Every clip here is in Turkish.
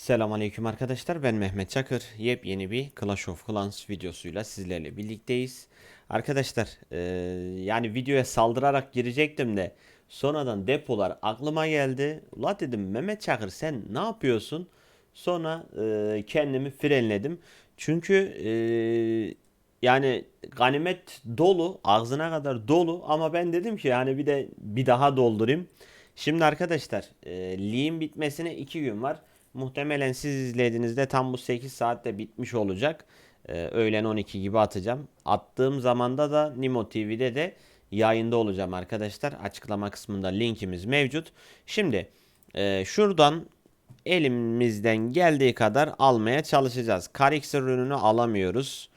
Selamünaleyküm arkadaşlar ben Mehmet Çakır. Yepyeni bir Clash of Clans videosuyla sizlerle birlikteyiz. Arkadaşlar eee, yani videoya saldırarak girecektim de sonradan depolar aklıma geldi. Ula dedim Mehmet Çakır sen ne yapıyorsun? Sonra eee, kendimi frenledim. Çünkü eee, yani ganimet dolu ağzına kadar dolu ama ben dedim ki yani bir de bir daha doldurayım. Şimdi arkadaşlar e, Lee'in bitmesine 2 gün var. Muhtemelen siz izlediğinizde tam bu 8 saatte bitmiş olacak. E, öğlen 12 gibi atacağım. Attığım zamanda da Nimo TV'de de yayında olacağım arkadaşlar. Açıklama kısmında linkimiz mevcut. Şimdi e, şuradan elimizden geldiği kadar almaya çalışacağız. Kar ürününü alamıyoruz.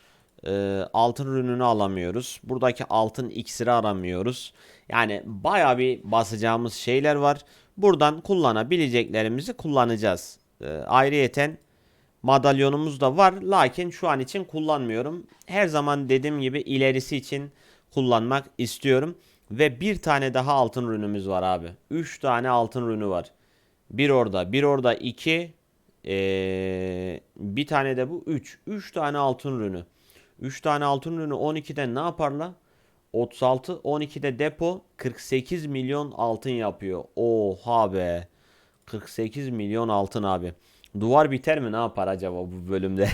E, altın ürününü alamıyoruz. Buradaki altın iksiri aramıyoruz. Yani baya bir basacağımız şeyler var. Buradan kullanabileceklerimizi kullanacağız. E, ayrıyeten madalyonumuz da var. Lakin şu an için kullanmıyorum. Her zaman dediğim gibi ilerisi için kullanmak istiyorum. Ve bir tane daha altın ürünümüz var abi. 3 tane altın ürünü var. Bir orada, bir orada 2. bir tane de bu 3. 3 tane altın ürünü. 3 tane altın ürünü 12'den ne yaparlar? 36 12'de depo 48 milyon altın yapıyor. Oha be. 48 milyon altın abi. Duvar biter mi ne yapar acaba bu bölümde?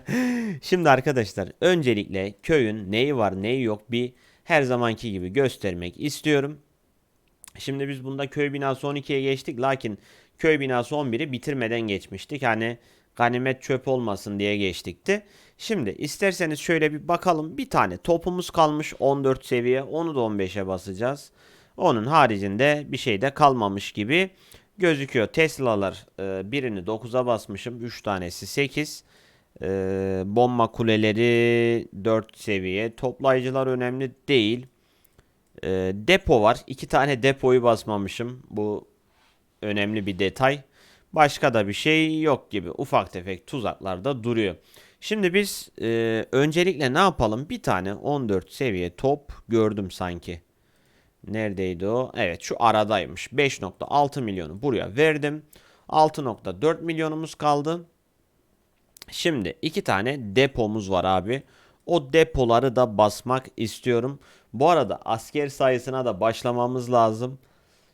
Şimdi arkadaşlar öncelikle köyün neyi var neyi yok bir her zamanki gibi göstermek istiyorum. Şimdi biz bunda köy binası 12'ye geçtik lakin köy binası 11'i bitirmeden geçmiştik. Hani ganimet çöp olmasın diye geçtikti. Şimdi isterseniz şöyle bir bakalım. Bir tane topumuz kalmış 14 seviye. Onu da 15'e basacağız. Onun haricinde bir şey de kalmamış gibi gözüküyor. Tesla'lar e, birini 9'a basmışım. 3 tanesi 8. E, bomba kuleleri 4 seviye. Toplayıcılar önemli değil. E, depo var. 2 tane depoyu basmamışım. Bu önemli bir detay. Başka da bir şey yok gibi. Ufak tefek tuzaklar da duruyor. Şimdi biz e, öncelikle ne yapalım? Bir tane 14 seviye top gördüm sanki. Neredeydi o? Evet şu aradaymış. 5.6 milyonu buraya verdim. 6.4 milyonumuz kaldı. Şimdi iki tane depomuz var abi. O depoları da basmak istiyorum. Bu arada asker sayısına da başlamamız lazım.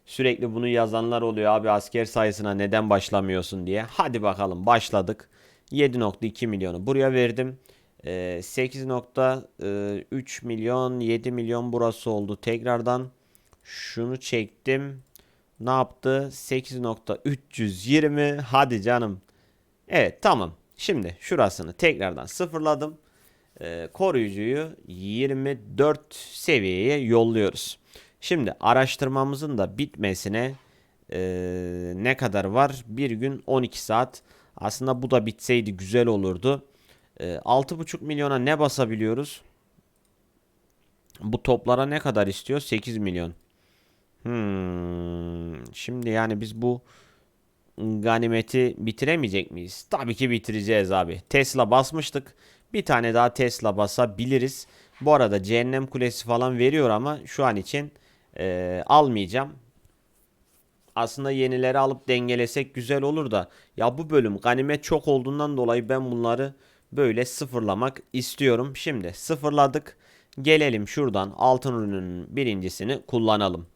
Sürekli bunu yazanlar oluyor abi asker sayısına neden başlamıyorsun diye. Hadi bakalım başladık. 7.2 milyonu buraya verdim. Ee, 8.3 milyon 7 milyon burası oldu. Tekrardan şunu çektim. Ne yaptı? 8.320 hadi canım. Evet tamam. Şimdi şurasını tekrardan sıfırladım. Ee, koruyucuyu 24 seviyeye yolluyoruz. Şimdi araştırmamızın da bitmesine e, ne kadar var? Bir gün 12 saat. Aslında bu da bitseydi güzel olurdu. E, 6,5 milyona ne basabiliyoruz? Bu toplara ne kadar istiyor? 8 milyon. Hmm, şimdi yani biz bu ganimeti bitiremeyecek miyiz? Tabii ki bitireceğiz abi. Tesla basmıştık. Bir tane daha Tesla basabiliriz. Bu arada cehennem kulesi falan veriyor ama şu an için e, almayacağım. Aslında yenileri alıp dengelesek güzel olur da ya bu bölüm ganimet çok olduğundan dolayı ben bunları böyle sıfırlamak istiyorum. Şimdi sıfırladık. Gelelim şuradan altın ürünün birincisini kullanalım.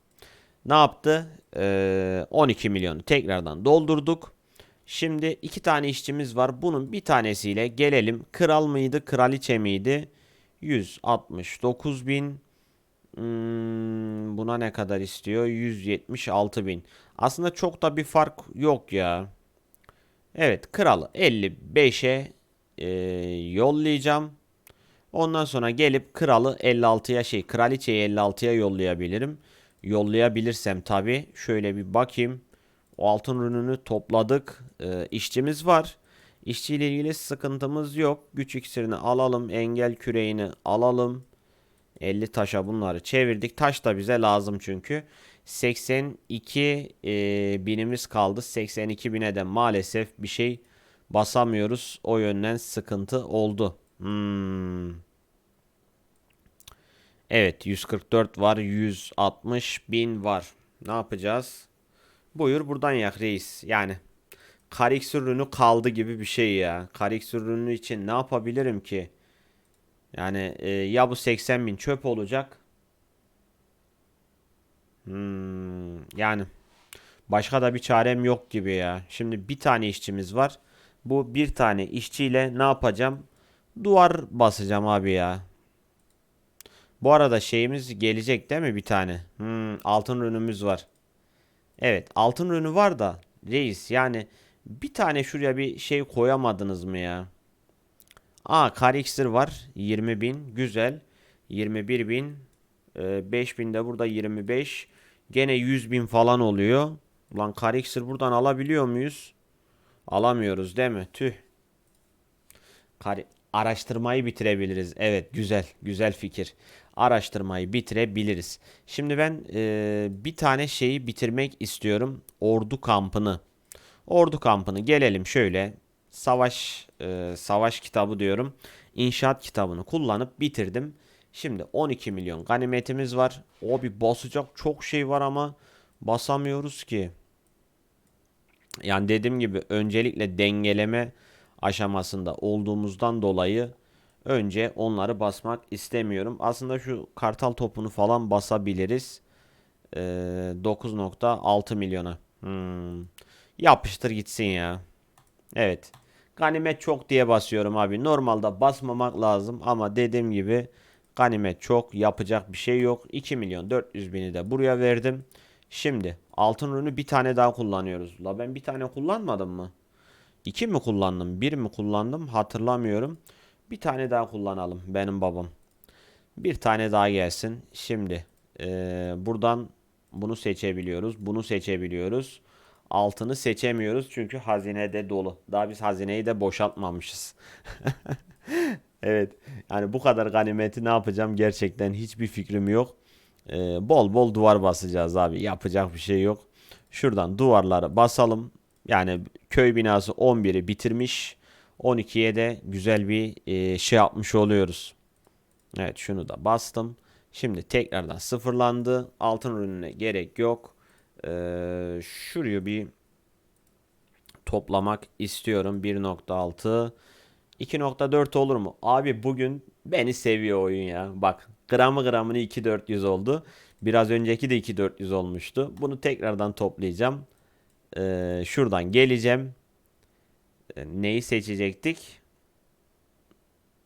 Ne yaptı? Ee, 12 milyonu tekrardan doldurduk. Şimdi iki tane işçimiz var. Bunun bir tanesiyle gelelim. Kral mıydı, kraliçe miydi? 169 bin. Hmm, buna ne kadar istiyor? 176 bin. Aslında çok da bir fark yok ya. Evet kralı 55'e e, yollayacağım. Ondan sonra gelip kralı 56'ya şey kraliçeyi 56'ya yollayabilirim. Yollayabilirsem tabi şöyle bir bakayım. O altın ürününü topladık. E, işçimiz var. İşçiyle ilgili sıkıntımız yok. Güç iksirini alalım. Engel küreğini alalım. 50 taşa bunları çevirdik. Taş da bize lazım çünkü. 82 e, binimiz kaldı. 82 bine de maalesef bir şey basamıyoruz. O yönden sıkıntı oldu. Hmm. Evet 144 var. 160 bin var. Ne yapacağız? Buyur buradan yak reis. Yani Karix ürünü kaldı gibi bir şey ya. Karix ürünü için ne yapabilirim ki? Yani e, ya bu 80 bin çöp olacak. Hmm, yani başka da bir çarem yok gibi ya. Şimdi bir tane işçimiz var. Bu bir tane işçiyle ne yapacağım? Duvar basacağım abi ya. Bu arada şeyimiz gelecek değil mi bir tane? Hmm, altın ürünümüz var. Evet altın ürünü var da reis yani bir tane şuraya bir şey koyamadınız mı ya? Aa kar iksir var 20 bin güzel 21 bin e, 5 bin de burada 25 gene 100 bin falan oluyor. Ulan kar iksir buradan alabiliyor muyuz? Alamıyoruz değil mi? Tüh. Kar araştırmayı bitirebiliriz. Evet güzel güzel fikir. Araştırmayı bitirebiliriz. Şimdi ben e, bir tane şeyi bitirmek istiyorum. Ordu kampını. Ordu kampını gelelim şöyle. Savaş e, savaş kitabı diyorum. İnşaat kitabını kullanıp bitirdim. Şimdi 12 milyon ganimetimiz var. O bir basacak çok şey var ama basamıyoruz ki. Yani dediğim gibi öncelikle dengeleme aşamasında olduğumuzdan dolayı önce onları basmak istemiyorum. Aslında şu kartal topunu falan basabiliriz. Ee, 9.6 milyona. Hmm. Yapıştır gitsin ya. Evet. Ganimet çok diye basıyorum abi. Normalde basmamak lazım ama dediğim gibi ganimet çok yapacak bir şey yok. 2 milyon 400 bini de buraya verdim. Şimdi altın ürünü bir tane daha kullanıyoruz. La ben bir tane kullanmadım mı? İki mi kullandım? Bir mi kullandım? Hatırlamıyorum. Bir tane daha kullanalım benim babam. Bir tane daha gelsin. Şimdi eee, buradan bunu seçebiliyoruz. Bunu seçebiliyoruz. Altını seçemiyoruz çünkü hazinede dolu. Daha biz hazineyi de boşaltmamışız. Evet. Yani bu kadar ganimeti ne yapacağım gerçekten hiçbir fikrim yok. Ee, bol bol duvar basacağız abi. Yapacak bir şey yok. Şuradan duvarları basalım. Yani köy binası 11'i bitirmiş. 12'ye de güzel bir e, şey yapmış oluyoruz. Evet şunu da bastım. Şimdi tekrardan sıfırlandı. Altın ürününe gerek yok. Ee, şurayı bir toplamak istiyorum. 1.6 2.4 olur mu? Abi bugün beni seviyor oyun ya. Bak gramı gramını 2.400 oldu. Biraz önceki de 2.400 olmuştu. Bunu tekrardan toplayacağım. Ee, şuradan geleceğim. Ee, neyi seçecektik?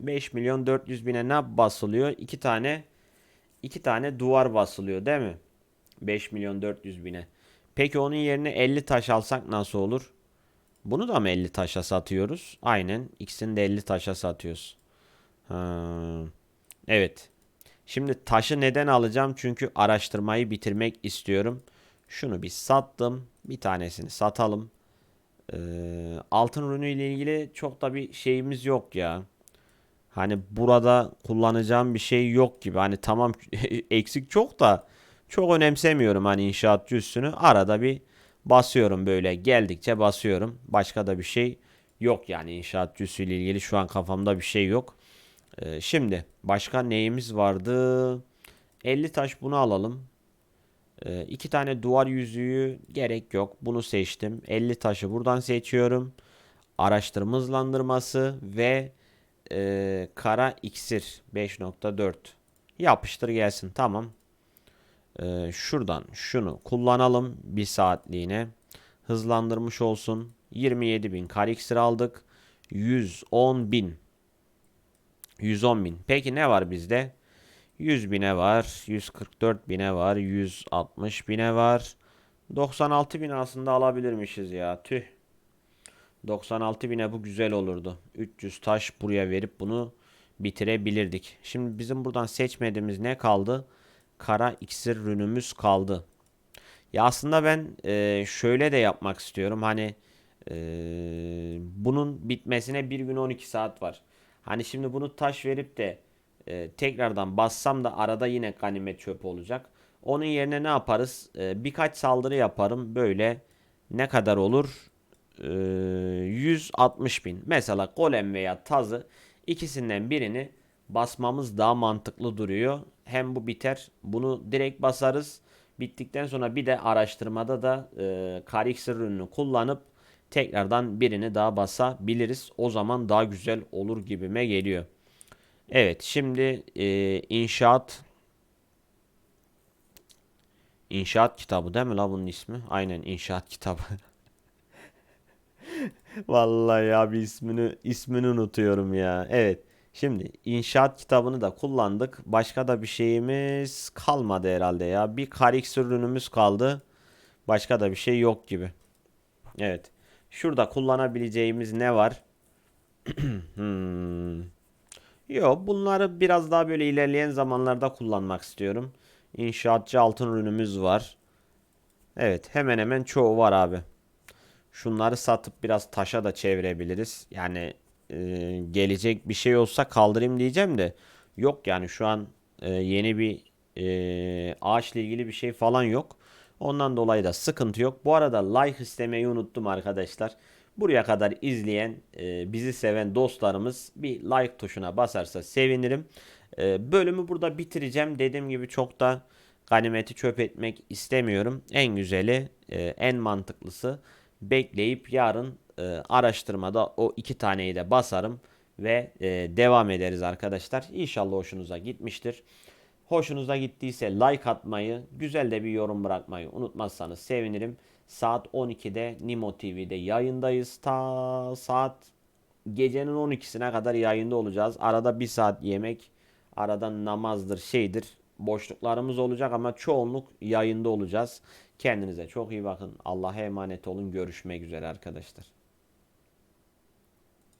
5 milyon 400 bine ne basılıyor? 2 tane 2 tane duvar basılıyor değil mi? 5 milyon 400 bine. Peki onun yerine 50 taş alsak nasıl olur? Bunu da mı 50 taşa satıyoruz? Aynen. İkisini de 50 taşa satıyoruz. Ha. Evet. Şimdi taşı neden alacağım? Çünkü araştırmayı bitirmek istiyorum. Şunu bir sattım. Bir tanesini satalım. Ee, altın ürünü ile ilgili çok da bir şeyimiz yok ya. Hani burada kullanacağım bir şey yok gibi. Hani tamam eksik çok da çok önemsemiyorum hani inşaatçı üstünü. Arada bir basıyorum böyle geldikçe basıyorum. Başka da bir şey yok yani inşaatçı ile ilgili şu an kafamda bir şey yok. Ee, şimdi başka neyimiz vardı? 50 taş bunu alalım. İki tane duvar yüzüğü gerek yok. Bunu seçtim. 50 taşı buradan seçiyorum. Araştırma hızlandırması ve e, kara iksir 5.4. Yapıştır gelsin. Tamam. Ee, şuradan şunu kullanalım bir saatliğine. Hızlandırmış olsun. 27.000 kar iksir aldık. 110.000 110 bin. Peki ne var bizde? 100 bine var. 144 bine var. 160 bine var. 96 bin aslında alabilirmişiz ya. Tüh. 96 bine bu güzel olurdu. 300 taş buraya verip bunu bitirebilirdik. Şimdi bizim buradan seçmediğimiz ne kaldı? Kara iksir rünümüz kaldı. Ya aslında ben e, şöyle de yapmak istiyorum. Hani e, bunun bitmesine bir gün 12 saat var. Hani şimdi bunu taş verip de e, tekrardan bassam da arada yine ganimet çöp olacak. Onun yerine ne yaparız? E, birkaç saldırı yaparım. Böyle ne kadar olur? E, 160 bin. Mesela golem veya tazı ikisinden birini basmamız daha mantıklı duruyor. Hem bu biter. Bunu direkt basarız. Bittikten sonra bir de araştırmada da e, Karixer ürünü kullanıp tekrardan birini daha basabiliriz. O zaman daha güzel olur gibime geliyor. Evet şimdi e, inşaat İnşaat kitabı değil mi la bunun ismi? Aynen inşaat kitabı. Vallahi ya bir ismini ismini unutuyorum ya. Evet. Şimdi inşaat kitabını da kullandık. Başka da bir şeyimiz kalmadı herhalde ya. Bir Karix ürünümüz kaldı. Başka da bir şey yok gibi. Evet. Şurada kullanabileceğimiz ne var? Hmm. Yo, bunları biraz daha böyle ilerleyen zamanlarda kullanmak istiyorum. İnşaatçı altın ürünümüz var. Evet, hemen hemen çoğu var abi. Şunları satıp biraz taşa da çevirebiliriz. Yani e, gelecek bir şey olsa kaldırayım diyeceğim de yok yani şu an e, yeni bir e, ağaçla ilgili bir şey falan yok. Ondan dolayı da sıkıntı yok. Bu arada like istemeyi unuttum arkadaşlar. Buraya kadar izleyen, e, bizi seven dostlarımız bir like tuşuna basarsa sevinirim. E, bölümü burada bitireceğim. Dediğim gibi çok da ganimeti çöp etmek istemiyorum. En güzeli, e, en mantıklısı bekleyip yarın araştırmada o iki taneyi de basarım ve devam ederiz arkadaşlar. İnşallah hoşunuza gitmiştir. Hoşunuza gittiyse like atmayı, güzel de bir yorum bırakmayı unutmazsanız sevinirim. Saat 12'de Nimo TV'de yayındayız. Ta saat gecenin 12'sine kadar yayında olacağız. Arada bir saat yemek, arada namazdır, şeydir. Boşluklarımız olacak ama çoğunluk yayında olacağız. Kendinize çok iyi bakın. Allah'a emanet olun. Görüşmek üzere arkadaşlar.